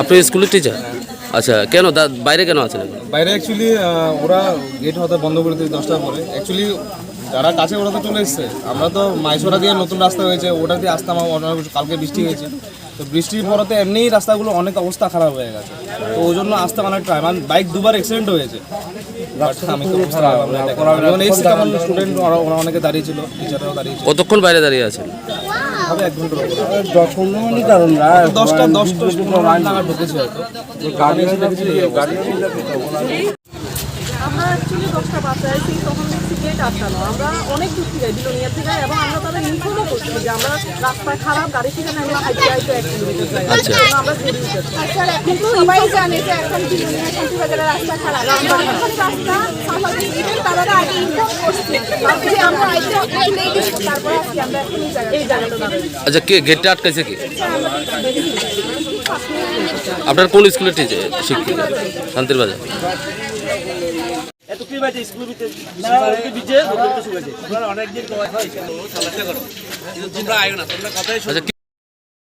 আপনি স্কুলের টিচার আচ্ছা কেন বাইরে কেন আছেন বাইরে অ্যাকচুয়ালি ওরা গেট হয়তো বন্ধ করে দিতে দশটার পরে। অ্যাকচুয়ালি যারা কাছে ওরা তো চলে এসছে। আমরা তো মাইসোরা দিয়ে নতুন রাস্তা হয়েছে, ওটা দিয়ে আসতাম অনেক কালকে বৃষ্টি হয়েছে। তো বৃষ্টির পরতে এমনিই রাস্তাগুলো অনেক অবস্থা খারাপ হয়ে গেছে। তো ওই জন্য আসতে অনেক টাইম আমার বাইক দুবার অ্যাক্সিডেন্ট হয়েছে। But আমি তো বুঝতে পারলাম না এটা কেন। তখন স্টুডেন্ট ওরা অনেকে টিচাররাও কতক্ষণ বাইরে দাঁড়িয়ে আছেন হবে এক ঘণ্টার উপরে দশ পনেরো মিনিট কারণ না দশটা দশটা নাগাদ হয়তো। গাড়ি গাড়ি আমরা সেই তখন দেখছি গেট আটকানো। আমরা অনেক দূর থেকে বিলোনিয়া থেকে এবং আমরা তাদের ইনফর্মও করছি যে আমরা রাস্তায় খারাপ গাড়ি থেকে আমরা হাইটে হাইটে এক কিলোমিটার যাই আচ্ছা। আমরা ঘুরে উঠেছি। আচ্ছা কিন্তু সবাই জানে যে এখন বিলুনিয়া শান্তিবাজারের রাস্তা খারাপ। এখন রাস্তা স্বাভাবিক ইভেন তারা আগে ইনফর্ম করছে। আমরা আইতে তারপরে আজকে আমরা এখন এই জায়গাটা আচ্ছা কে গেটটা আটকাইছে কি? আপনার কোন স্কুলের টিচার শিক্ষিকা? শান্তির বাজার। আচ্ছা কি